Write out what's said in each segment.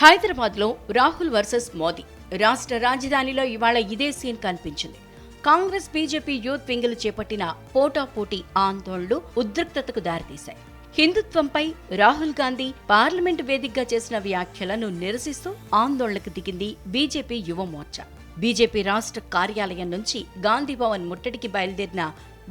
హైదరాబాద్లో రాహుల్ వర్సెస్ మోదీ. రాష్ట్ర రాజధానిలో ఇవాళ ఇదే సీన్ కనిపించింది. కాంగ్రెస్ బీజేపీ యూత్ వింగులు చేపట్టిన పోటాపోటీ ఆందోళనలు ఉద్రిక్తతకు దారితీశాయి. హిందుత్వంపై రాహుల్ గాంధీ పార్లమెంటు వేదికగా చేసిన వ్యాఖ్యలను నిరసిస్తూ ఆందోళనకు దిగింది బీజేపీ యువ మోర్చా. బీజేపీ రాష్ట్ర కార్యాలయం నుంచి గాంధీభవన్ ముట్టడికి బయలుదేరిన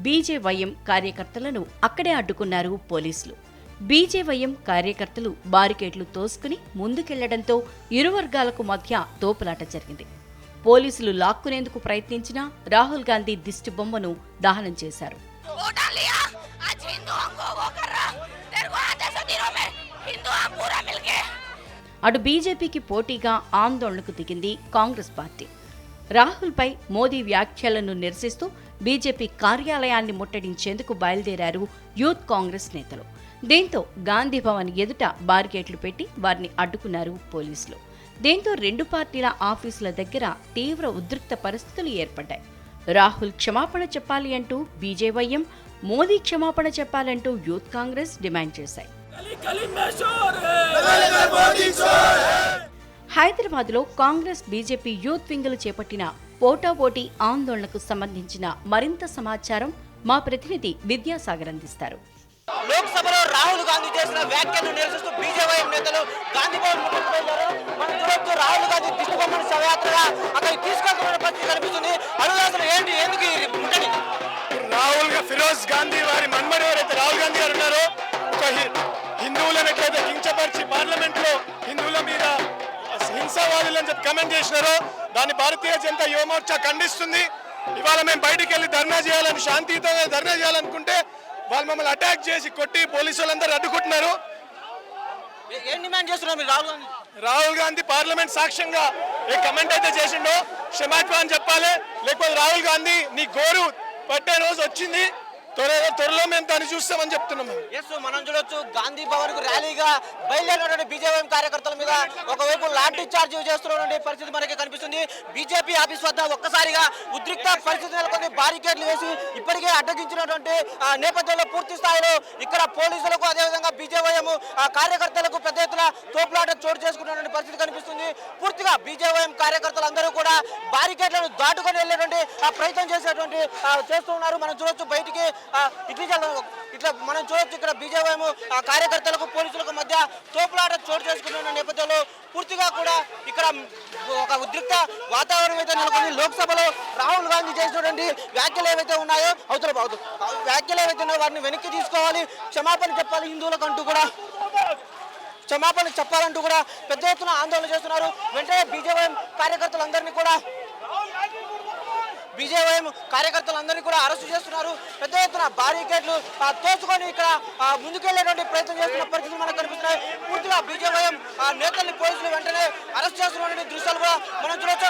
బీజేవైఎం కార్యకర్తలను అక్కడే అడ్డుకున్నారు పోలీసులు. బీజేవైఎం కార్యకర్తలు బారికేట్లు తోసుకుని ముందుకెళ్ళడంతో ఇరు వర్గాలకు మధ్య తోపులాట జరిగింది. పోలీసులు లాక్కునేందుకు ప్రయత్నించినా రాహుల్ గాంధీ దిష్టిబొమ్మను దహనం చేశారు. అటు బీజేపీకి పోటీగా ఆందోళనకు దిగింది కాంగ్రెస్ పార్టీ. రాహుల్పై మోదీ వ్యాఖ్యలను నిరసిస్తూ బీజేపీ కార్యాలయాన్ని ముట్టడించేందుకు బయలుదేరారు యూత్ కాంగ్రెస్ నేతలు. దీంతో గాంధీ భవన్ ఎదుట బారికేట్లు పెట్టి వారిని అడ్డుకున్నారు పోలీసులు. దీంతో రెండు పార్టీల ఆఫీసుల దగ్గర తీవ్ర ఉద్రిక్త పరిస్థితులు ఏర్పడ్డాయి. రాహుల్ క్షమాపణ చెప్పాలి అంటూ బీజేవైఎం మోదీ క్షమాపణ చెప్పాలంటూ యూత్ కాంగ్రెస్ డిమాండ్ చేశాయి. హైదరాబాద్లో కాంగ్రెస్ బీజేపీ యూత్ వింగులు చేపట్టిన పోటాపోటీ ఆందోళనకు సంబంధించిన మరింత సమాచారం మా ప్రతినిధి విద్యాసాగర్ అందిస్తారు. లోక్సభలో రాహుల్ గాంధీ చేసిన వ్యాఖ్యలను నిరసిస్తూ బీజేపీ నేతలు గాంధీ భవన్ రాహుల్ గాంధీ దిష్టిబొమ్మను శవయాత్రగా అక్కడికి తీసుకెళ్తున్న పరిస్థితి కనిపిస్తుంది. ఏంటి? ఎందుకు ముట్టడి? రాహుల్గా ఫిరోజ్ గాంధీ వారి మన్మడు ఎవరైతే రాహుల్ గాంధీ గారు ఉన్నారో హిందువులను ఎట్లయితే కించపరిచి పార్లమెంట్లో హింసావాదులు అని చెప్పి కమెంట్ చేసినారో. దాన్ని భారతీయ జనతా యువమోర్చా ఖండిస్తుంది. ఇవాళ మేము బయటికి వెళ్ళి ధర్నా చేయాలని శాంతియుతంగా ధర్నా చేయాలనుకుంటే వాళ్ళు మమ్మల్ని అటాక్ చేసి కొట్టి పోలీసు వాళ్ళందరూ అడ్డుకుంటున్నారు రాహుల్ గాంధీ. పార్లమెంట్ సాక్ష్యంగా ఏ కమెంట్ అయితే చేసిండో క్షమాత్మ అని చెప్పాలి. లేకపోతే రాహుల్ గాంధీ నీ గోరు పట్టే రోజు వచ్చింది. త్వరలో త్వరలో మేము దాన్ని చూస్తామని చెప్తున్నాం ఎస్ మనం చూడొచ్చు గాంధీ భవన్కు ర్యాలీగా బయలుదేరినటువంటి బీజేపీ కార్యకర్తల మీద ఒకవైపు లాఠీ చార్జ్ చేస్తున్నటువంటి పరిస్థితి మనకి కనిపిస్తుంది. బీజేపీ ఆఫీస్ వద్ద ఒక్కసారిగా ఉద్రిక్త పరిస్థితి నెలకొని బారికేడ్లు వేసి ఇప్పటికే అడ్డగించినటువంటి నేపథ్యంలో పూర్తి స్థాయిలో ఇక్కడ పోలీసులకు అదేవిధంగా బీజేవైఎం కార్యకర్తలకు పెద్ద ఎత్తున తోపులాట చోటు చేసుకున్నటువంటి పరిస్థితి కనిపిస్తుంది. పూర్తిగా బీజేవైఎం కార్యకర్తలందరూ కూడా బారికేడ్లను దాటుకొని వెళ్ళేటువంటి ప్రయత్నం చేసేటువంటి చేస్తున్నారు చేస్తూ ఉన్నారు. మనం చూడొచ్చు బయటికి ఇట్లా ఇట్లా మనం చూడొచ్చు ఇక్కడ బీజేపీ కార్యకర్తలకు పోలీసులకు మధ్య తోపులాట చోటు చేసుకుంటున్న నేపథ్యంలో పూర్తిగా కూడా ఇక్కడ ఒక ఉద్రిక్త వాతావరణం అయితే నెలకొని లోక్సభలో రాహుల్ గాంధీ చేసినటువంటి వ్యాఖ్యలు ఏవైతే ఉన్నాయో అవతల అవతల వ్యాఖ్యలు ఏవైతే ఉన్నాయో వెనక్కి తీసుకోవాలి. క్షమాపణ చెప్పాలి హిందువులకు అంటూ కూడా. క్షమాపణ చెప్పాలంటూ కూడా పెద్ద ఎత్తున ఆందోళన చేస్తున్నారు. వెంటనే బీజేపీ కార్యకర్తలందరినీ కూడా బీజేవైఎం కార్యకర్తలందరినీ కూడా అరెస్టు చేస్తున్నారు. పెద్ద ఎత్తున బారికేడ్లు తోచుకొని ఇక్కడ ముందుకెళ్ళేటువంటి ప్రయత్నం చేస్తున్న పరిస్థితులు మనకు కనిపిస్తున్నాయి. పూర్తిగా బీజేవైఎం ఆ నేతల్ని పోలీసులు వెంటనే అరెస్ట్ చేస్తున్నటువంటి దృశ్యాలు కూడా మనం చూడొచ్చు.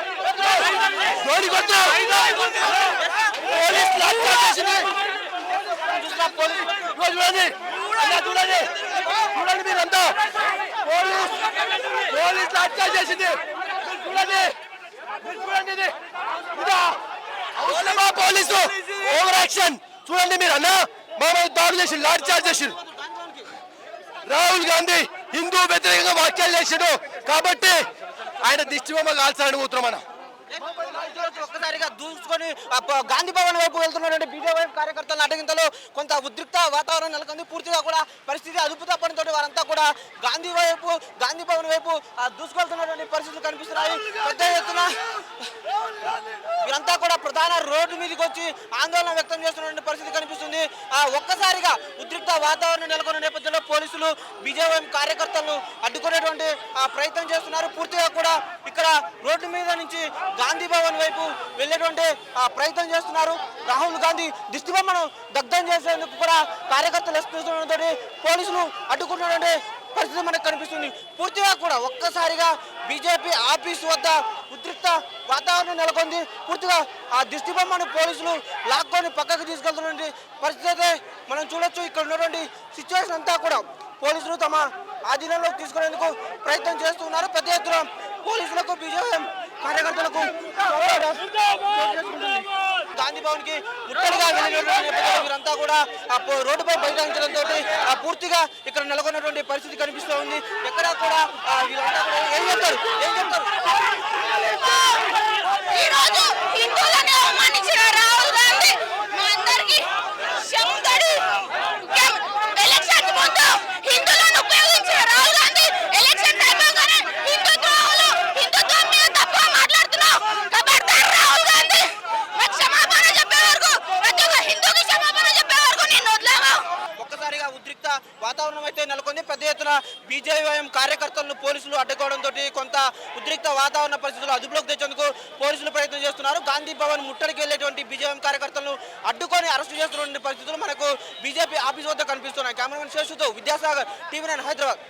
చూడండి చూడండి మీరంతా పోలీస్ పోలీస్ అటాక్ చేసింది. చూడండి. చూడండి. ఇది ఇదా పోలీసు ఓవర్ యాక్షన్ చూడండి మీరు అన్న మా మీద దాడి చేసి లాఠీ చార్జ్ చేసి రాహుల్ గాంధీ హిందూ వ్యతిరేకంగా వ్యాఖ్యలు చేసిండు. కాబట్టి ఆయన దిష్టి బొమ్మ కాల్చాలని పోతున్నాం మనం. ఒక్కసారిగా దూసుకొని గాంధీ భవన్ వైపు వెళ్తున్నటువంటి బీజేపీ కార్యకర్తల అటగింతలో కొంత ఉద్రిక్త వాతావరణం నెలకొంది. పూర్తిగా కూడా పరిస్థితి అదుపు తప్పడంతో వారంతా కూడా గాంధీ వైపు గాంధీ భవన్ వైపు ఆ, దూసుకెళ్తున్నటువంటి పరిస్థితులు కనిపిస్తున్నాయి. పెద్ద ఎత్తున వీరంతా కూడా ప్రధాన రోడ్డు మీదకి వచ్చి ఆందోళన వ్యక్తం చేస్తున్నటువంటి పరిస్థితి కనిపిస్తుంది. ఆ ఒక్కసారిగా ఉద్రిక్త వాతావరణం నెలకొన్న నేపథ్యంలో పోలీసులు బీజేపీ కార్యకర్తలను అడ్డుకునేటువంటి ఆ, ప్రయత్నం చేస్తున్నారు. పూర్తిగా కూడా ఇక్కడ రోడ్డు మీద నుంచి గాంధీ భవన్ వైపు వెళ్ళేటువంటి ఆ, ప్రయత్నం చేస్తున్నారు. రాహుల్ గాంధీ దిష్టిబొమ్మను దగ్ధం చేసేందుకు కూడా కార్యకర్తలు ఎత్తుతుండటంతో పోలీసులు అడ్డుకున్నటువంటి పరిస్థితి మనకు కనిపిస్తుంది. పూర్తిగా కూడా ఒక్కసారిగా బీజేపీ ఆఫీస్ వద్ద ఉద్రిక్త వాతావరణం నెలకొంది. పూర్తిగా ఆ దిష్టిబొమ్మను పోలీసులు లాక్కొని పక్కకు తీసుకెళ్తున్నటువంటి పరిస్థితి అయితే మనం చూడొచ్చు. ఇక్కడ ఉన్నటువంటి సిచ్యువేషన్ అంతా కూడా పోలీసులు తమ ఆధీనంలో తీసుకునేందుకు ప్రయత్నం చేస్తున్నారు. పెద్ద ఎత్తున పోలీసులకు బీజేపీ కార్యకర్తలకు భవన్కి ముట్టడిగా వెళ్ళినటువంటి నేపథ్యంలో వీరంతా కూడా ఆ రోడ్డుపై బైఠాయించడంతో ఆ పూర్తిగా ఇక్కడ నెలకొన్నటువంటి పరిస్థితి కనిపిస్తూ ఉంది. ఎక్కడా కూడా ఆ, వీళ్ళంతా కూడా ఏం చెప్తారు ఏం చెప్తారు ఈ రోజు హిందువులని అవమానించిన రాహుల్ గాంధీ మా అందరికి శంకడి ఎలక్షన్ ముందు హిందువులను ఉపయోగించిన రాహుల్ గాంధీ ఎలక్షన్ అయిపోగానే హిందుత్వాలు హిందుత్వం మీద తప్ప మాట్లాడుతున్నావు ఖబర్దార్ రాహుల్ గాంధీ మాకు క్షమాపణ చెప్పే వరకు ప్రతి ఒక్క హిందూకి క్షమాపణ చెప్పే వరకు నేను వదిలేము ఒక్కసారిగా ఉద్రిక్త వాతావరణం అయితే నెలకొంది. పెద్ద ఎత్తున బీజేవైఎం కార్యకర్తలను పోలీసులు అడ్డుకోవడంతో కొంత ఉద్రిక్త వాతావరణ పరిస్థితులు అదుపులోకి తెచ్చేందుకు పోలీసులు ప్రయత్నం చేస్తున్నారు. గాంధీ భవన్ ముట్టడికి వెళ్ళేటువంటి బీజేపీ కార్యకర్తలను అడ్డుకొని అరెస్టు చేస్తున్న పరిస్థితులు మనకు బీజేపీ ఆఫీస్ వద్ద కనిపిస్తున్నాయి. కెమెరామెన్ శేషుతో విద్యాసాగర్ టీవీ నైన్ హైదరాబాద్.